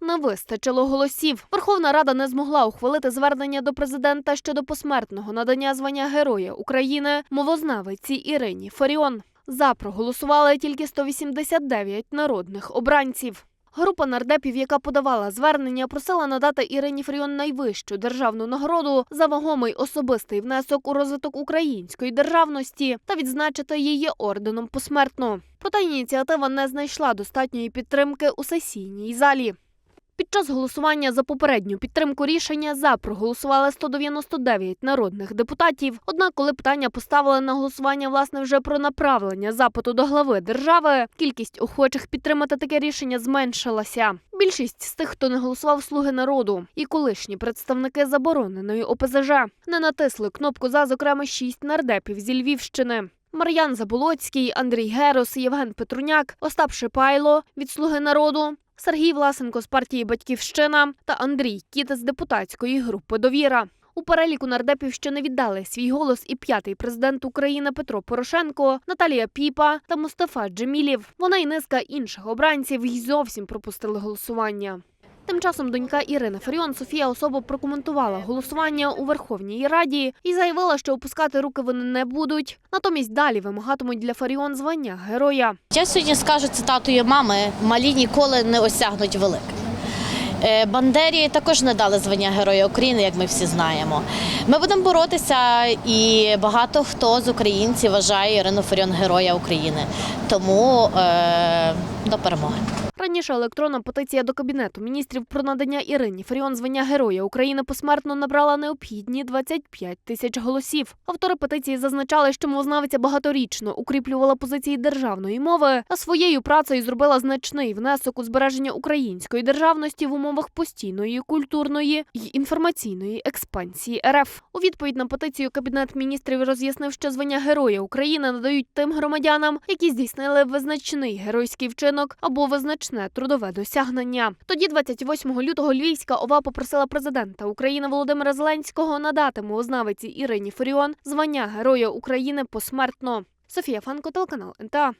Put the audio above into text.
не вистачило голосів. Верховна Рада не змогла ухвалити звернення до президента щодо посмертного надання звання Героя України мовознавиці Ірині Фаріон. За проголосували тільки 189 народних обранців. Група нардепів, яка подавала звернення, просила надати Ірині Фаріон найвищу державну нагороду за вагомий особистий внесок у розвиток української державності та відзначити її орденом посмертно. Проте ініціатива не знайшла достатньої підтримки у сесійній залі. Під час голосування за попередню підтримку рішення за проголосували 199 народних депутатів. Однак, коли питання поставили на голосування власне вже про направлення запиту до глави держави, кількість охочих підтримати таке рішення зменшилася. Більшість з тих, хто не голосував слуги народу, і колишні представники забороненої ОПЗЖ не натисли кнопку за зокрема шість нардепів зі Львівщини. Мар'ян Заболоцький, Андрій Герос, Євген Петруняк, Остап Шипайло від Слуги народу, Сергій Власенко з партії Батьківщина та Андрій Кіт з депутатської групи Довіра. У переліку нардепів, що не віддали свій голос, і п'ятий президент України Петро Порошенко, Наталія Піпа та Мустафа Джемілів. Вона і низка інших обранців й зовсім пропустили голосування. Тим часом донька Ірини Фаріон Софія особо прокоментувала голосування у Верховній Раді і заявила, що опускати руки вони не будуть. Натомість далі вимагатимуть для Фаріон звання героя. Я сьогодні скажу цитатою мами: малі ніколи не осягнуть велике. Бандері також не дали звання Героя України, як ми всі знаємо. Ми будемо боротися, і багато хто з українців вважає Ірину Фаріон Героя України. Тому е, до перемоги. Раніше електронна петиція до кабінету міністрів про надання Ірині Фаріон звання Героя України посмертно набрала необхідні 25 тисяч голосів. Автори петиції зазначали, що мовознавиця багаторічно укріплювала позиції державної мови, а своєю працею зробила значний внесок у збереження української державності в умовах постійної культурної й інформаційної експансії РФ. У відповідь на петицію кабінет міністрів роз'яснив, що звання Героя України надають тим громадянам, які здійснили визначний геройський вчинок або визначне трудове досягнення. Тоді, 28 лютого, Львівська ОВА попросила президента України Володимира Зеленського надати мовознавиці Ірині Фаріон звання Героя України посмертно. Софія Фанко, телеканал НТА.